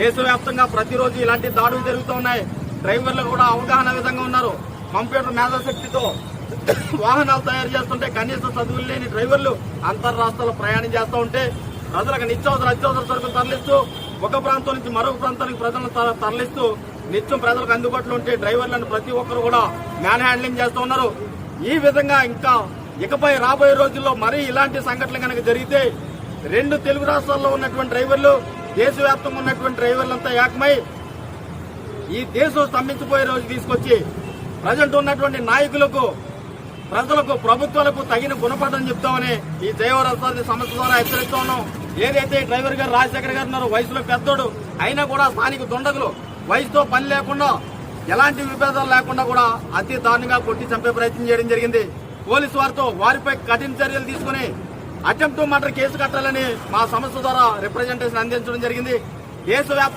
దేశవ్యాప్తంగా ప్రతిరోజు ఇలాంటి దాడులు జరుగుతూ ఉన్నాయి. డ్రైవర్లు కూడా అవగాహన విధంగా ఉన్నారు. కంప్యూటర్ మేధాశక్తితో వాహనాలు తయారు చేస్తుంటే కనీస చదువులు లేని డ్రైవర్లు అంతర్రాష్ట్రాల్లో ప్రయాణం చేస్తూ ఉంటే ప్రజలకు నిత్యావసర అత్యవసర సరుకులు తరలిస్తూ ఒక ప్రాంతం నుంచి మరొక ప్రాంతానికి ప్రజలను తరలిస్తూ నిత్యం ప్రజలకు అందుబాటులో ఉంటే డ్రైవర్లను ప్రతి ఒక్కరు కూడా మ్యాన్ హ్యాండ్లింగ్ చేస్తూ ఉన్నారు. ఈ విధంగా ఇంకా ఇకపై రాబోయే రోజుల్లో మరీ ఇలాంటి సంఘటనలు కనుక జరిగితే రెండు తెలుగు రాష్ట్రాల్లో ఉన్నటువంటి డ్రైవర్లు దేశవ్యాప్తంగా ఉన్నటువంటి డ్రైవర్లంతా ఏకమై ఈ దేశం స్తంభించిపోయే రోజు తీసుకొచ్చి ప్రజెంట్ ఉన్నటువంటి నాయకులకు ప్రజలకు ప్రభుత్వాలకు తగిన గుణపాఠం చెప్తామని ఈ జయవరసాన్ని సమస్య ద్వారా హెచ్చరిస్తా ఉన్నాం. ఏదైతే డ్రైవర్ గారు రాజశేఖర్ గారు ఉన్నారో వయసులో పెద్దోడు అయినా కూడా స్థానిక దుండగులు వయసుతో పని లేకుండా ఎలాంటి విభేదాలు లేకుండా కూడా అతి దారుణంగా కొట్టి చంపే ప్రయత్నం చేయడం జరిగింది. పోలీసు వారితో వారిపై కఠిన చర్యలు తీసుకుని అటెంప్ట్ మర్డర్ కేసు కట్టాలని మా సంస్థ ద్వారా రిప్రజెంటేషన్ అందించడం జరిగింది. దేశవ్యాప్త